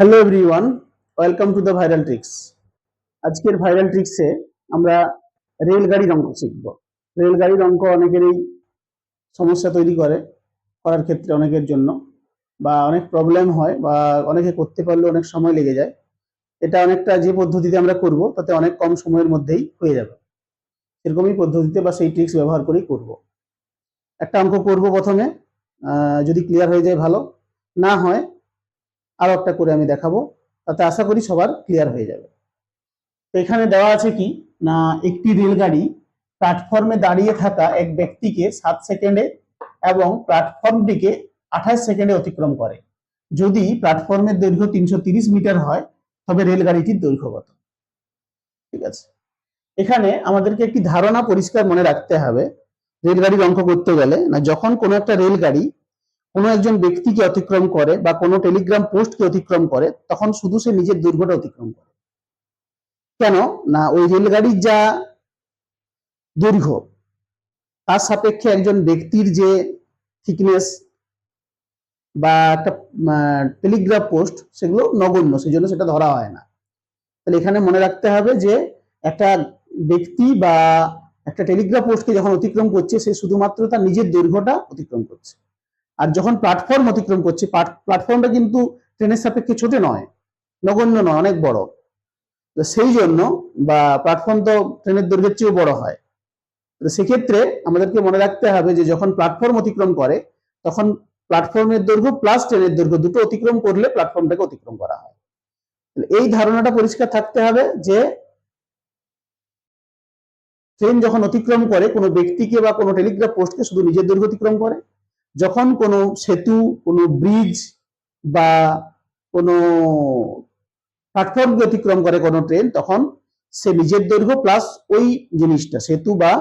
Hello everyone welcome to the viral tricks আজকের viral ট্রিক্সে আমরা রেলগাড়ির অঙ্ক শিখব। রেলগাড়ির অঙ্ক অনেকেরই সমস্যা তৈরি করে করার ক্ষেত্রে অনেকের জন্য, বা অনেক প্রবলেম হয়, বা অনেকে করতে পারলে অনেক সময় লেগে যায়। এটা অনেকটা যে পদ্ধতিতে আমরা করব, তাতে অনেক কম সময়ের মধ্যেই হয়ে যাবে। সেরকমই পদ্ধতিতে বা সেই ট্রিক্স ব্যবহার করেই করব। একটা অঙ্ক করব প্রথমে যদি ক্লিয়ার হয়ে যায় ভালো। না হয় আরও একটা করে আমি দেখাবো, তাতে আশা করি সবার ক্লিয়ার হয়ে যাবে। তো এখানে দেওয়া আছে কি, না, একটি রেলগাড়ি প্ল্যাটফর্মে দাঁড়িয়ে থাকা এক ব্যক্তিকে সাত সেকেন্ডে এবং প্ল্যাটফর্মটিকে আঠাশ সেকেন্ডে অতিক্রম করে। যদি প্ল্যাটফর্মের দৈর্ঘ্য তিনশো মিটার হয়, তবে রেলগাড়িটির দৈর্ঘ্য কত? ঠিক আছে। এখানে আমাদেরকে একটি ধারণা পরিষ্কার মনে রাখতে হবে, রেলগাড়ির অঙ্ক করতে গেলে, না, যখন কোনো একটা রেলগাড়ি কোনো একজন ব্যক্তিকে অতিক্রম করে বা কোনো টেলিগ্রাম পোস্টকে অতিক্রম করে, তখন শুধু সে নিজের দৈর্ঘ্যটা অতিক্রম করে। কেন? না, ওই রেলগাড়ির যা দৈর্ঘ্য, তার সাপেক্ষে একজন ব্যক্তির যে থিকনেস বা একটা টেলিগ্রাফ পোস্ট সেগুলো নগণ্য সেই জন্য সেটা ধরা হয় না। তাহলে এখানে মনে রাখতে হবে যে, একটা ব্যক্তি বা একটা টেলিগ্রাফ পোস্টকে যখন অতিক্রম করছে, সে শুধুমাত্র তার নিজের দৈর্ঘ্যটা অতিক্রম করছে। আর যখন প্ল্যাটফর্ম অতিক্রম করছে প্ল্যাটফর্মটা কিন্তু ট্রেনের সাপেক্ষে ছোট নয়, নগণ্য নয়, অনেক বড়। তো সেই জন্য বা প্ল্যাটফর্ম তো ট্রেনের দৈর্ঘ্যের চেয়েও বড় হয়। তো সেক্ষেত্রে আমাদেরকে মনে রাখতে হবে যে যখন প্ল্যাটফর্ম অতিক্রম করে, তখন প্ল্যাটফর্মের দৈর্ঘ্য প্লাস ট্রেনের দৈর্ঘ্য দুটো অতিক্রম করলে প্ল্যাটফর্মটাকে অতিক্রম করা হয়। এই ধারণাটা পরিষ্কার থাকতে হবে যে ট্রেন যখন অতিক্রম করে, কোনো ব্যক্তিকে বা কোনো টেলিগ্রাফ পোস্টকে শুধু নিজের দৈর্ঘ্য অতিক্রম করে যখন কোনো সেতু, কোনো ব্রিজ বা কোনো প্ল্যাটফর্মকে অতিক্রম করে কোনো ট্রেন তখন সে নিজের দৈর্ঘ্য প্লাস ওই জিনিসটা, সেতু বা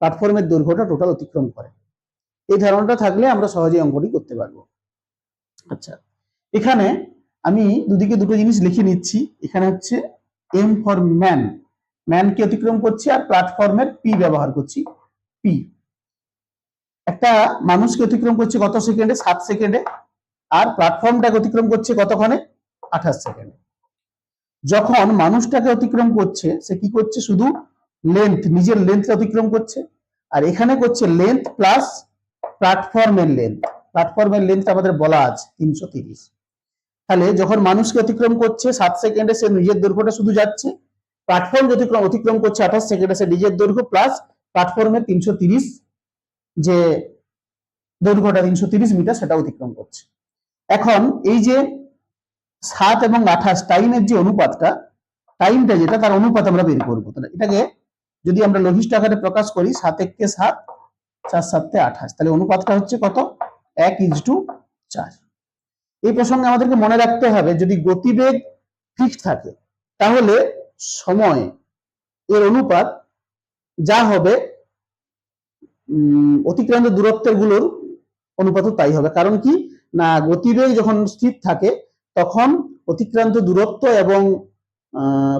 প্ল্যাটফর্মের দৈর্ঘ্যটা টোটাল অতিক্রম করে। এই ধারণাটা থাকলে আমরা সহজেই অঙ্কটি করতে পারব। আচ্ছা এখানে আমি দুদিকে দুটো জিনিস লিখে নিচ্ছি। এখানে হচ্ছে এম ফর ম্যান ম্যানকে অতিক্রম করছি আর প্ল্যাটফর্মের পি ব্যবহার করছি পি একটা মানুষকে অতিক্রম করছে কত সেকেন্ডে? সাত সেকেন্ডে। আর প্ল্যাটফর্মটাকে অতিক্রম করছে কতক্ষণে? আঠাশ সেকেন্ডে। যখন মানুষটাকে অতিক্রম করছে, সে কি করছে? শুধু লেন্থ নিজের লেন্থ অতিক্রম করছে। আর এখানে করছে লেন্থ প্লাস প্ল্যাটফর্মের লেন্থ প্ল্যাটফর্মের লেন্থ আমাদের বলা আছে, তিনশো তিরিশ। তাহলে যখন মানুষকে অতিক্রম করছে, সাত সেকেন্ডে সে নিজের দৈর্ঘ্যটা শুধু যাচ্ছে। প্ল্যাটফর্ম অতিক্রম অতিক্রম করছে আঠাশ সেকেন্ডে সে নিজের দৈর্ঘ্য প্লাস প্ল্যাটফর্মের তিনশো তিরিশ যে দৈর্ঘ্যটা তিনশো তিরিশ মিটার সেটা অতিক্রম করছে। এখন এই যে সাত এবং আঠাশ টাইমের যে অনুপাতটা, টাইমটা যেটা, তার অনুপাত আমরা বের করব। তাহলে এটাকে যদি আমরা লঘিষ্ঠ আকারে প্রকাশ করি, সাত এককে সাত, চার সাততে আঠাশ, তাহলে অনুপাতটা হচ্ছে কত? এক ইজ টু চার। এই প্রসঙ্গে আমাদেরকে মনে রাখতে হবে, যদি গতিবেগ ফিক্সড থাকে, তাহলে সময় এর অনুপাত যা হবে অতিক্রান্ত দূরত্বেরগুলোর অনুপাতও তাই হবে। কারণ কি? না, গতিবেগ যখন স্থির থাকে, তখন অতিক্রান্ত দূরত্ব এবং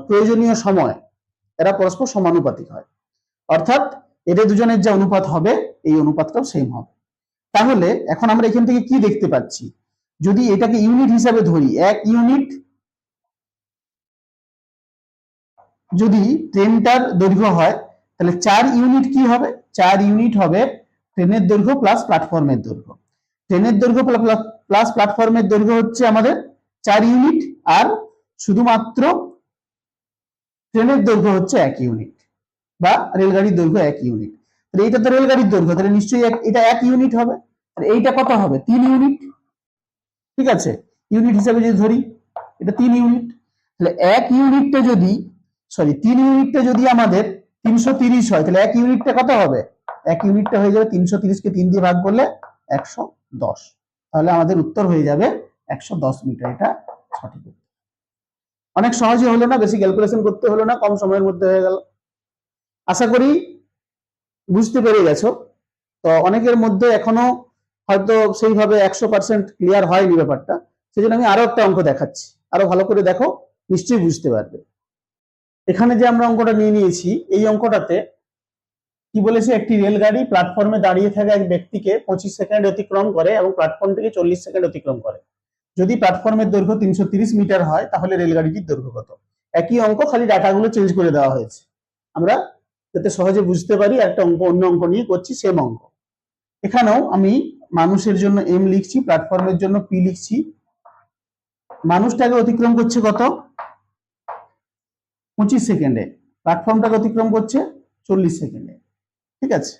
প্রয়োজনীয় সময়, এরা পরস্পর সমানুপাতিক হয়। অর্থাৎ এদের দুজনের যে অনুপাত হবে, এই অনুপাতটাও সেম হবে। তাহলে এখন আমরা এখান থেকে কি দেখতে পাচ্ছি? যদি এটাকে ইউনিট হিসাবে ধরি, এক ইউনিট যদি ট্রেনটার দৈর্ঘ্য হয়, তাহলে চার ইউনিট কি হবে? চার ইউনিট হবে ট্রেনের দৈর্ঘ্য প্লাস প্ল্যাটফর্মের দৈর্ঘ্য। ট্রেনের দৈর্ঘ্য প্লাস প্ল্যাটফর্মের দৈর্ঘ্য হচ্ছে আমাদের চার ইউনিট আর শুধুমাত্র ট্রেনের দৈর্ঘ্য হচ্ছে এক ইউনিট বা রেলগাড়ির দৈর্ঘ্য এক ইউনিট তাহলে এইটা তো রেলগাড়ির দৈর্ঘ্য, তাহলে নিশ্চয়ই এটা এক ইউনিট হবে। আর এইটা কত হবে? তিন ইউনিট ঠিক আছে? ইউনিট হিসাবে যদি ধরি, এটা তিন ইউনিট তাহলে এক ইউনিটটা যদি সরি তিন ইউনিটটা যদি আমাদের তিনশো তিরিশ হয়, তাহলে এক ইউনিটটা কত হবে? এক ইউনিটটা হয়ে যাবে তিনশো তিরিশকে তিন দিয়ে ভাগ করলে একশো দশ। তাহলে আমাদের উত্তর হয়ে যাবে একশো দশ মিটার, এটা সঠিক অনেক সহজে হলো না, বেশি ক্যালকুলেশন করতে হলো না, কম সময়ের মধ্যে হয়ে গেল। আশা করি বুঝতে পেরে গেছো। তো অনেকের মধ্যে এখনও হয়তো সেইভাবে একশো পার্সেন্ট ক্লিয়ার হয়নি ব্যাপারটা। সেই আমি আরও একটা অঙ্ক দেখাচ্ছি। আরও ভালো করে দেখো, নিশ্চয়ই বুঝতে পারবে। এখানে যে আমরা অঙ্কটা নিয়ে নিয়েছি, এই অঙ্কটাতে কি বলেছে? একটি রেলগাড়ি প্ল্যাটফর্মে দাঁড়িয়ে থাকা এক ব্যক্তিকে পঁচিশ সেকেন্ড অতিক্রম করে এবং প্ল্যাটফর্ম থেকে চল্লিশ সেকেন্ড অতিক্রম করে। যদি প্ল্যাটফর্মের দৈর্ঘ্য তিনশো তিরিশ মিটার হয়, তাহলে রেলগাড়িটির দৈর্ঘ্য কত? একই অঙ্ক, খালি ডাটাগুলো চেঞ্জ করে দেওয়া হয়েছে। আমরা যাতে সহজে বুঝতে পারি, একটা অঙ্ক, অন্য অঙ্ক নিয়ে করছি সেম অঙ্ক। এখানেও আমি মানুষের জন্য এম লিখছি প্ল্যাটফর্মের জন্য পি লিখছি। মানুষটাকে অতিক্রম করছে কত? পঁচিশ সেকেন্ডে। প্ল্যাটফর্মটাকে অতিক্রম করছে চল্লিশ সেকেন্ডে। ঠিক আছে?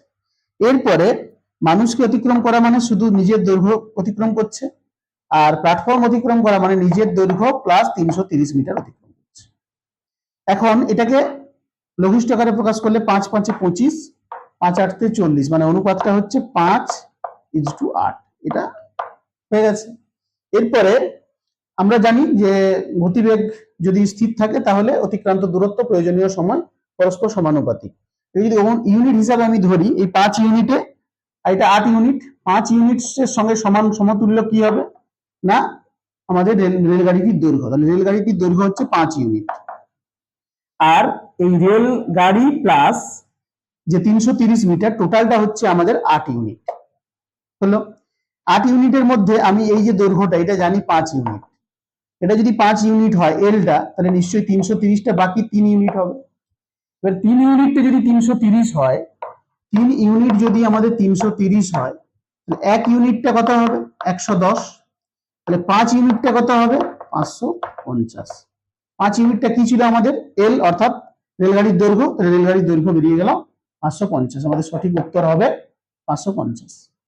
এরপরে মানুষকে অতিক্রম করা মানে শুধু নিজের দৈর্ঘ্য অতিক্রম করছে, আর প্ল্যাটফর্ম অতিক্রম করা মানে নিজের দৈর্ঘ্য প্লাস তিনশো তিরিশ মিটার অতিক্রম করছে। এখন এটাকে লঘিষ্ঠ আকারে প্রকাশ করলে পাঁচ পাঁচে পঁচিশ, পাঁচ আটতে চল্লিশ মানে অনুপাতটা হচ্ছে পাঁচ ইজ টু আট। এটা হয়ে গেছে। এরপরে আমরা জানি যে গতিবেগ যদি স্থির থাকে তাহলে অতিক্রান্ত দূরত্ব প্রয়োজনীয় সময় পরস্পর সমানুপাতিক। যদি ইউনিট হিসাবে আমি ধরি, এই পাঁচ ইউনিটে আর এটা আট ইউনিট পাঁচ ইউনিটের সঙ্গে সমান সমতুল্য কি হবে? না, আমাদের রেল রেলগাড়িটির দৈর্ঘ্য? তাহলে রেলগাড়িটির দৈর্ঘ্য হচ্ছে পাঁচ ইউনিট আর এই রেল গাড়ি প্লাস যে তিনশো তিরিশ মিটার টোটালটা হচ্ছে আমাদের আট ইউনিট হলো? আট ইউনিটের মধ্যে আমি এই যে দৈর্ঘ্যটা, এটা জানি পাঁচ ইউনিট এটা যদি পাঁচ ইউনিট হয় এলটা তাহলে নিশ্চয়ই তিনশো তিরিশটা বাকি তিন ইউনিট হবে। এবার তিন ইউনিটটা যদি তিনশো তিরিশ হয়, তিন ইউনিট যদি আমাদের তিনশো তিরিশ হয়, তাহলে এক ইউনিটটা কত হবে? একশো দশ। তাহলে পাঁচ ইউনিটটা কত হবে? পাঁচশো পঞ্চাশ। পাঁচ ইউনিটটা কি ছিল আমাদের? এল অর্থাৎ রেলগাড়ির দৈর্ঘ্য। রেলগাড়ির দৈর্ঘ্য বেরিয়ে গেল পাঁচশো পঞ্চাশ। আমাদের সঠিক উত্তর হবে পাঁচশো পঞ্চাশ।